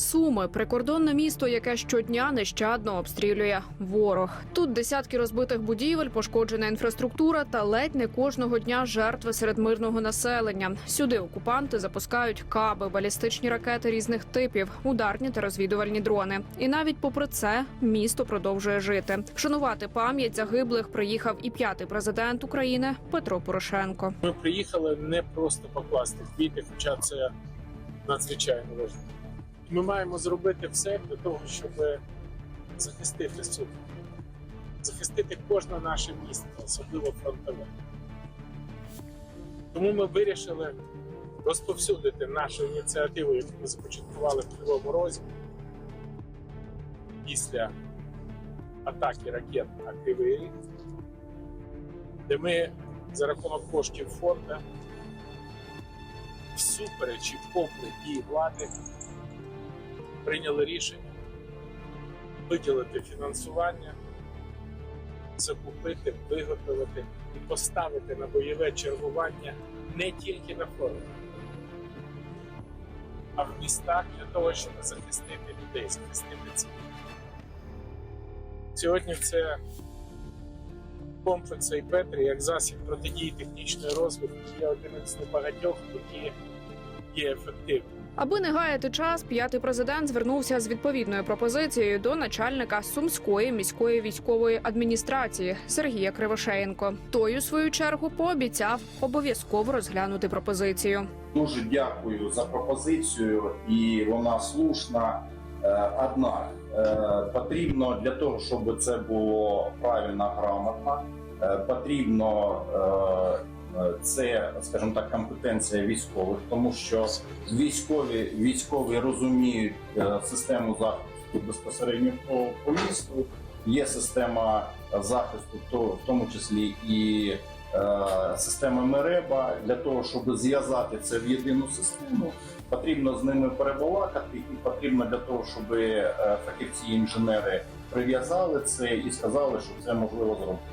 Суми прикордонне місто, яке щодня нещадно обстрілює ворог. Тут десятки розбитих будівель, пошкоджена інфраструктура та ледь не кожного дня жертви серед мирного населення. Сюди окупанти запускають каби, балістичні ракети різних типів, ударні та розвідувальні дрони. І навіть попри це місто продовжує жити. Вшанувати пам'ять загиблих приїхав і п'ятий президент України Петро Порошенко. Ми приїхали не просто покласти квіти, хоча це надзвичайно важливо. Ми маємо зробити все для того, щоб захистити суд, захистити кожне наше місто, особливо фронтове. Тому ми вирішили розповсюдити нашу ініціативу, яку ми започаткували в Кривому Розі після атаки ракет на Кривий Ріг, де ми за рахунок коштів фонду всупереч і попри дії влади прийняли рішення виділити фінансування, закупити, виготовити і поставити на бойове чергування не тільки на фронті, а в містах для того, щоб захистити людей, захистити цивільних. Сьогодні це комплекс Айпетрі як засіб протидії технічної розвитку є один із небагатьох, які є ефективним. Аби не гаяти час, п'ятий президент звернувся з відповідною пропозицією до начальника сумської міської військової адміністрації Сергія Кривошеєнко. Той у свою чергу пообіцяв обов'язково розглянути пропозицію. Дуже дякую за пропозицію, і вона слушна. Е, Однак е, потрібно для того, щоб це було правильно грамотно, е, потрібно це, скажімо так, компетенція військових, тому що військові військові розуміють е, систему захисту безпосередньо по, по місту. Є система захисту, то в тому числі і е, система Мереба для того, щоб зв'язати це в єдину систему. Потрібно з ними перебалакати, і потрібно для того, щоб е, фахівці-інженери прив'язали це і сказали, що це можливо зробити.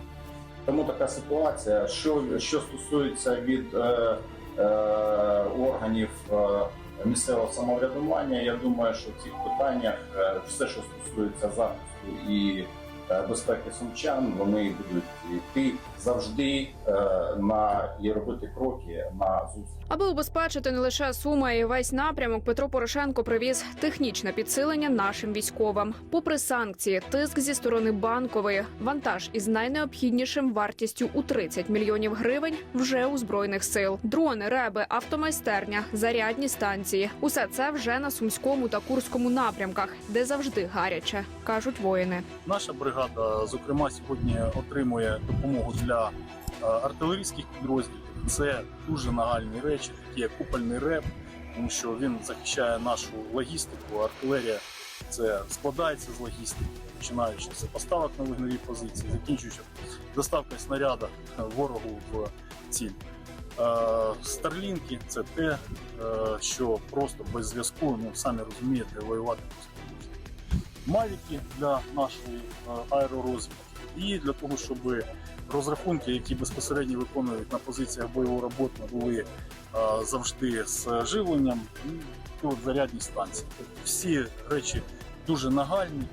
Тому така ситуація. Що, що стосується від е, е, органів е, місцевого самоврядування, я думаю, що в цих питаннях е, все, що стосується захисту і безпеки сумчан, вони будуть йти завжди е, на і робити кроки на зустріч. Аби убезпечити не лише суми, а й весь напрямок, Петро Порошенко привіз технічне підсилення нашим військовим. Попри санкції, тиск зі сторони банкової, вантаж із найнеобхіднішим вартістю у 30 мільйонів гривень вже у збройних сил. Дрони, реби, автомайстерня, зарядні станції усе це вже на сумському та курському напрямках, де завжди гаряче, кажуть воїни. Наша бригада, зокрема, сьогодні отримує допомогу для е, артилерійських підрозділів. Це дуже нагальні речі, такі як купольний реп, тому що він захищає нашу логістику. Артилерія це складається з логістики, починаючи з поставок на вогневі позиції, закінчуючи доставкою снаряда ворогу в ціль. Е, Старлінки це те, е, що просто без зв'язку, ну самі розумієте, воювати. Мавіки для нашої е, аеророзвідки і для того, щоб розрахунки, які безпосередньо виконують на позиціях бойової роботи, були е, завжди з живленням і от зарядні станції. Тобто всі речі дуже нагальні,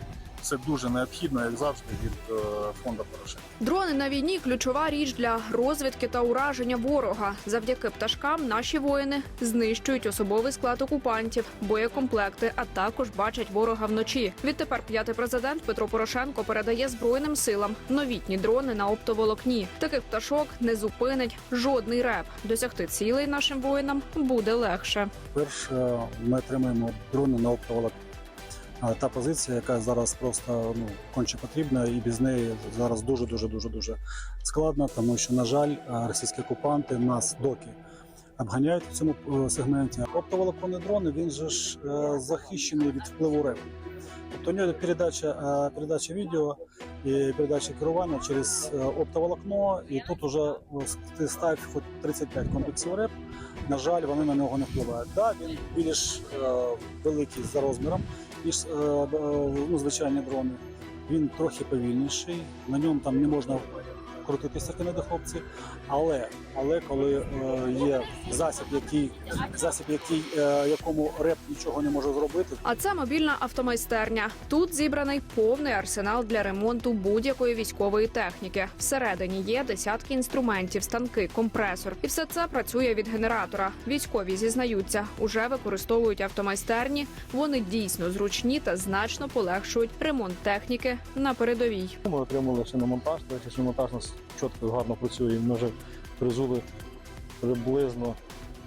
це дуже необхідно, як завжди, від е, фонду Порошенка. Дрони на війні ключова річ для розвідки та ураження ворога. Завдяки пташкам наші воїни знищують особовий склад окупантів, боєкомплекти, а також бачать ворога вночі. Відтепер п'ятий президент Петро Порошенко передає збройним силам новітні дрони на оптоволокні. Таких пташок не зупинить жодний реп. Досягти цілей нашим воїнам буде легше. Перше, ми отримаємо дрони на оптоволокно. Та позиція, яка зараз просто ну конче потрібна, і без неї зараз дуже дуже дуже дуже складно, тому що на жаль, російські окупанти нас доки обганяють в цьому е, сегменті. Оптоволоконний дрон він же ж е, захищений від впливу РЕП. Тобто у нього передача, е, передача відео і передача керування через е, оптоволокно, і тут уже ти став хоч 35 комплексів РЕП. На жаль, вони на нього не впливають. Да, він більш е, великий за розміром, ніж ну, звичайні дрони. Він трохи повільніший, на ньому там не можна крутитися кінеди хлопці. Але, але коли е, є засіб, який засіб, який е, якому реп нічого не може зробити, А це мобільна автомайстерня. Тут зібраний повний арсенал для ремонту будь-якої військової техніки. Всередині є десятки інструментів, станки, компресор, і все це працює від генератора. Військові зізнаються, уже використовують автомайстерні. Вони дійсно зручні та значно полегшують ремонт техніки на передовій. Ми отримали шиномонтаж, до речі, шиномонтаж у нас чітко і гарно працює. Ми вже призули приблизно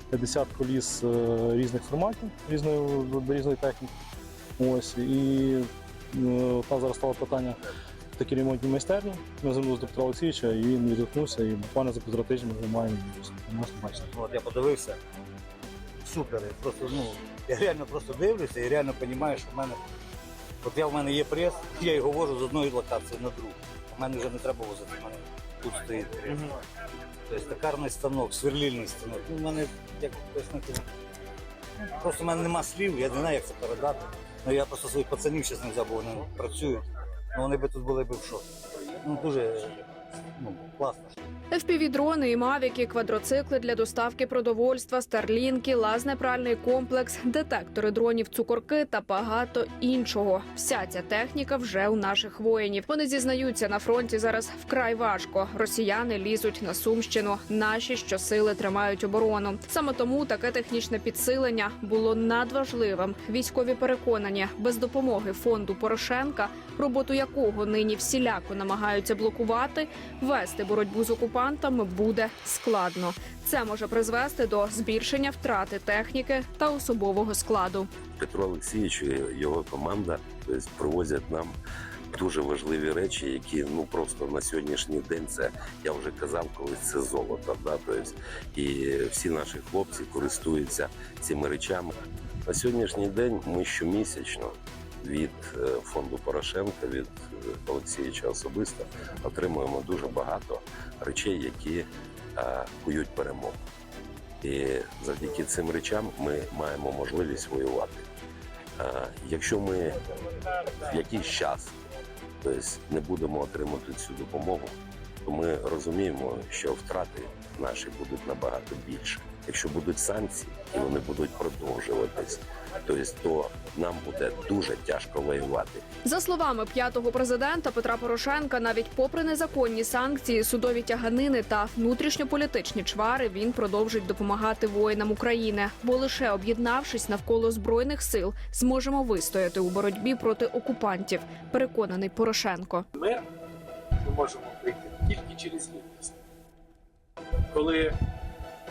50 коліс е, різних форматів, різної, різної техніки. Ось, і е, там зараз стало питання в такій ремонтній майстерні. Ми звернулися до Петра Олексійовича, і він відгукнувся, і буквально за півтора тижня ми маємо. Бачити. От я подивився. Супер. Я Просто, ну, я реально просто дивлюся і реально розумію, що в мене. От я в мене є прес, я його вожу з одної локації на другу. У мене вже не треба возити, тут стоїть прес. Тобто токарний станок, сверлільний станок. Ну, в мене як пояснити. Просто в мене нема слів, я не знаю, як це передати. Ну я просто своїх пацанів зараз не взяв, бо вони працюють. Ну вони би тут були б в шоці. Ну дуже ну, класно. FPV-дрони і мавіки, квадроцикли для доставки продовольства, старлінки, лазнепральний комплекс, детектори дронів, цукорки та багато іншого. Вся ця техніка вже у наших воїнів. Вони зізнаються на фронті зараз вкрай важко. Росіяни лізуть на сумщину. Наші щосили тримають оборону. Саме тому таке технічне підсилення було надважливим. Військові переконані, без допомоги фонду Порошенка, роботу якого нині всіляко намагаються блокувати, вести боротьбу з окупантами буде складно. Це може призвести до збільшення втрати техніки та особового складу. Петро Олексійович і його команда тобто, привозять нам дуже важливі речі, які ну просто на сьогоднішній день це я вже казав, колись це золото. Да? Тобто, і всі наші хлопці користуються цими речами. На сьогоднішній день ми щомісячно від е, фонду Порошенка, від е, Олексійовича особисто отримуємо дуже багато речей, які е, кують перемогу. І завдяки цим речам ми маємо можливість воювати. Якщо ми в якийсь час тобто, не будемо отримати цю допомогу, то ми розуміємо, що втрати наші будуть набагато більше. Якщо будуть санкції і вони будуть продовжуватись, то нам буде дуже тяжко воювати. За словами п'ятого президента Петра Порошенка, навіть попри незаконні санкції, судові тяганини та внутрішньополітичні чвари, він продовжить допомагати воїнам України, бо лише об'єднавшись навколо збройних сил, зможемо вистояти у боротьбі проти окупантів. Переконаний Порошенко. Мир ми можемо прийти тільки через єдність. Коли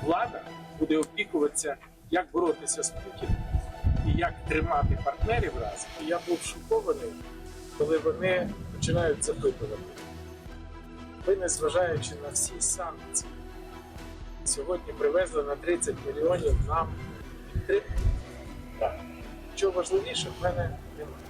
влада буде опікуватися, як боротися з Путіним і як тримати партнерів разом, я був шокований, коли вони починають запитувати. Ви, незважаючи на всі санкції, сьогодні привезли на 30 мільйонів нам підтримку. Так. Що важливіше, в мене немає.